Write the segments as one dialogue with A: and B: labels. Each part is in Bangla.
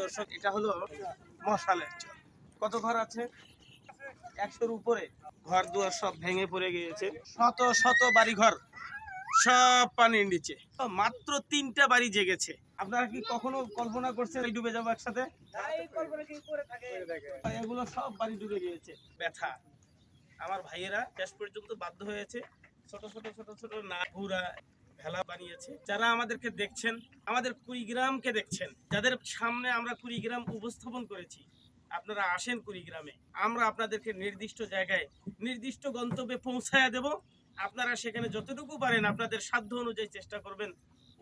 A: দর্শক, এটা হলো মশালের চর। কত ঘর আছে? একশোর উপরে। ঘর দুয়ার সব ভেঙে পড়ে গিয়েছে। শত শত বাড়ি ঘর সব পানির নিচে। মাত্র তিনটা বাড়ি জেগেছে। আপনারা কি কখনো কল্পনা করছেন এই ডুবে যাব একসাথে? এগুলো সব বাড়ি ডুবে গিয়েছে। ব্যথা। আমার ভাইয়েরা শেষ পর্যন্ত বাধ্য হয়েছে। ছোট ছোট ছোট ছোট না ঘুরা। ভেলা বানিয়েছে। যারা আমাদেরকে দেখছেন, আমাদের কুড়িগ্রামকে দেখছেন, যাদের সামনে আমরা কুড়িগ্রাম উপস্থাপন করেছি, আপনারা আসেন কুড়িগ্রামে। আমরা আপনাদেরকে নির্দিষ্ট জায়গায়, নির্দিষ্ট গন্তব্যে পৌঁছায় দেব। আপনারা সেখানে যতটুকু পারেন আপনাদের সাধ্য অনুযায়ী চেষ্টা করবেন,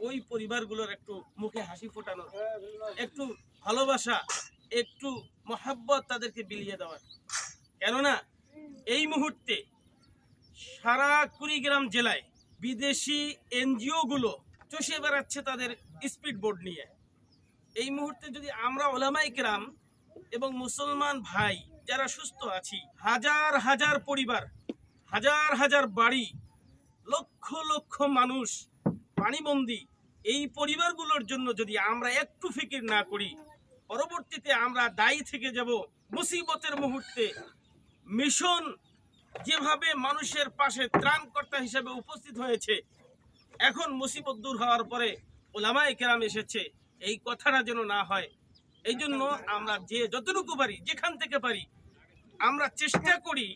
A: ওই পরিবারগুলোর একটু মুখে হাসি ফোটানোর। একটু ভালোবাসা, একটু মহাব্বত তাদেরকে বিলিয়ে দেওয়ার। কেননা, এই মুহূর্তে সারা কুড়িগ্রাম জেলায় বিদেশি এনজিও গুলো চষে বেড়াচ্ছে তাদের স্পিড বোর্ড নিয়ে। এই মুহূর্তে যদি আমরা ওলামাই কেরাম এবং মুসলমান ভাই যারা সুস্থ আছি, হাজার হাজার পরিবার, হাজার হাজার বাড়ি, লক্ষ লক্ষ মানুষ পানিবন্দী, এই পরিবারগুলোর জন্য যদি আমরা একটু ফিকির না করি, পরবর্তীতে আমরা দায়ী থেকে যাব, মুসিবতের মুহূর্তে মিশন যেভাবে মানুষের পাশে ত্রাণকর্তা হিসেবে উপস্থিত হয়েছে, এখন মুসিবত দূর হওয়ার পরে ওলামাই কেরাম এসেছে, এই কথাটা যেন না হয়। এই জন্য আমরা যে যতটুকু পারি, যেখান থেকে পারি, আমরা চেষ্টা করি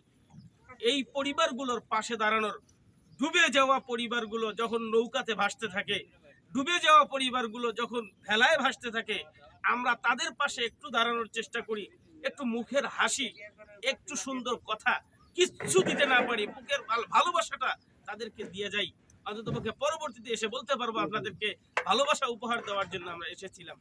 A: এই পরিবারগুলোর পাশে দাঁড়ানোর। ডুবে যাওয়া পরিবারগুলো যখন নৌকাতে ভাসতে থাকে, ডুবে যাওয়া পরিবারগুলো যখন ভেলায় ভাসতে থাকে, আমরা তাদের পাশে একটু দাঁড়ানোর চেষ্টা করি, একটু মুখের হাসি, একটু সুন্দর কথা কিচ্ছু দিতে না পারি। বুকের ভালোবাসাটা তাদেরকে দিয়ে যাই। অন্তত পক্ষে পরবর্তীতে এসে বলতে পারব আপনাদেরকে, ভালোবাসা উপহার দেওয়ার জন্য আমরা এসেছিলাম।